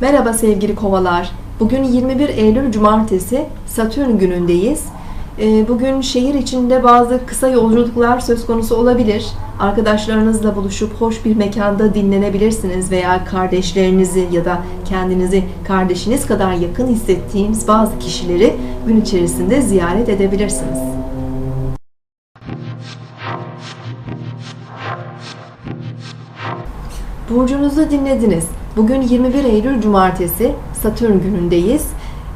Merhaba sevgili kovalar. Bugün 21 Eylül Cumartesi Satürn günündeyiz. Ee, Bugün şehir içinde bazı kısa yolculuklar söz konusu olabilir. Arkadaşlarınızla buluşup hoş bir mekanda dinlenebilirsiniz veya kardeşlerinizi ya da kendinizi kardeşiniz kadar yakın hissettiğiniz bazı kişileri gün içerisinde ziyaret edebilirsiniz. Burcunuzu dinlediniz. Bugün 21 Eylül Cumartesi Satürn günündeyiz.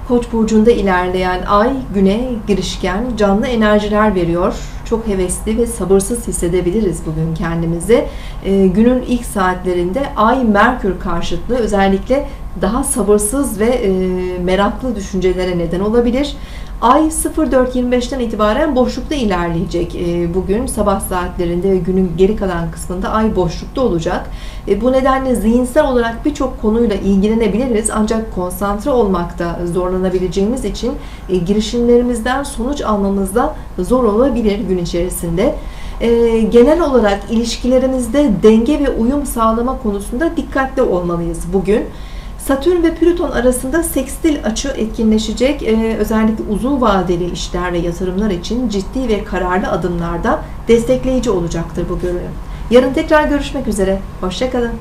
Koç burcunda ilerleyen ay güne girişken canlı enerjiler veriyor. Çok hevesli ve sabırsız hissedebiliriz bugün kendimizi. Ee, günün ilk saatlerinde ay Merkür karşıtlığı özellikle daha sabırsız ve e, meraklı düşüncelere neden olabilir. Ay 04.25'ten itibaren boşlukta ilerleyecek e, bugün sabah saatlerinde ve günün geri kalan kısmında ay boşlukta olacak. E, bu nedenle zihinsel olarak birçok konuyla ilgilenebiliriz ancak konsantre olmakta zorlanabileceğimiz için e, girişimlerimizden sonuç almamızda zor olabilir gün içerisinde. E, genel olarak ilişkilerimizde denge ve uyum sağlama konusunda dikkatli olmalıyız bugün. Satürn ve Plüton arasında sekstil açı etkinleşecek. Ee, özellikle uzun vadeli işler ve yatırımlar için ciddi ve kararlı adımlarda destekleyici olacaktır bu görünüm. Yarın tekrar görüşmek üzere. Hoşçakalın.